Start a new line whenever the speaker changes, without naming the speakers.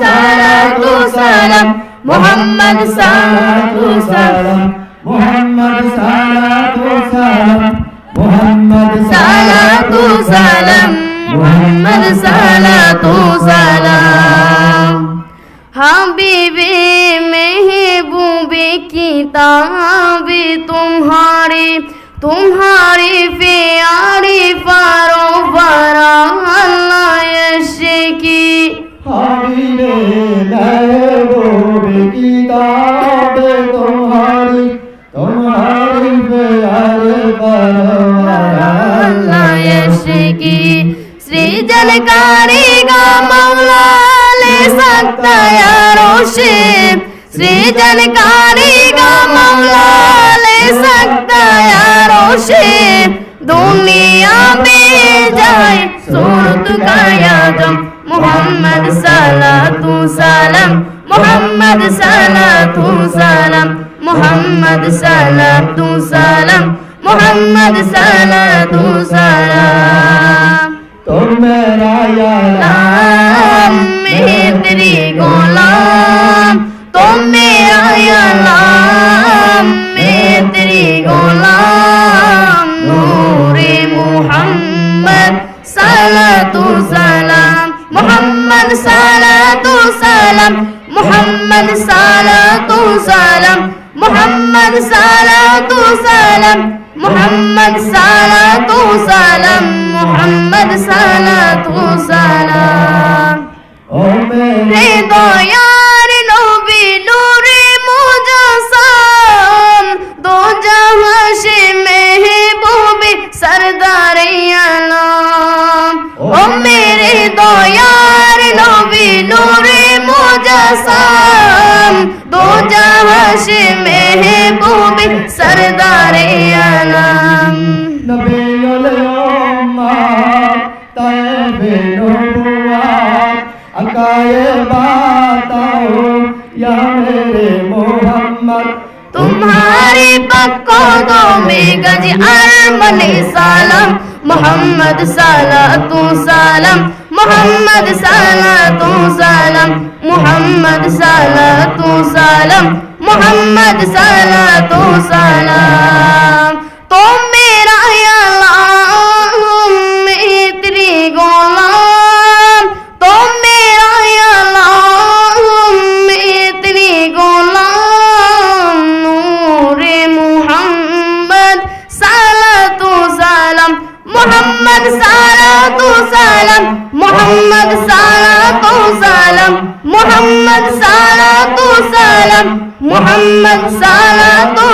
सलातु सलाम मोहम्मद सलातु सलाम
मोहम्मद सलातु सलाम मोहम्मद सलातु सलाम
मोहम्मद सलातु सलाम हाँ किताब तुम्हारे तुम्हारे प्यारे पारो फरा
किताबे तुम्हारी तुम्हारी प्यारे परवार अल्लाह
की सृजन करेगा मौला ले सकता यारों से सृजन करेगा मौला ले सकता यारों से दुनिया में जाए सूरत का यादम मोहम्मद सलातु सलाम मोहम्मद सलातु सलाम মোহাম্মদ সালাতু সালাম মোহাম্মদ সালাতু সালাম মোহাম্মদ সালাতু সালাম।
তোমরা আলাম মেহরি
গোলাম তোমরা আলাম মেহরি গোলাম নূরে মোহাম্মদ সালাতু সালাম মোহাম্মদ সালাতু সালাম محمد صلاة وسلام. محمد صلاة وسلام. محمد صلاة وسلام. सरदार आलम
नबील तैबे अकाए बताओ या मेरे मोहम्मद
तुम्हारी पकोदों में गज अरमन सालम। मोहम्मद साला तू सालम। मोहम्मद साला तू सालम। मोहम्मद साला तू सालम। মোহাম্মদ সালা তু সালাম। তুম মেরা মিত্রি গোলাম। তুম মেরা মিত্রি গোলাম। নূরে মোহাম্মদ সালা তু সালাম। মোহাম্মদ সালা সালাম। মোহাম্মদ সালা সালাম। মোহাম্মদ সালা মোহাম্মদ সালাতু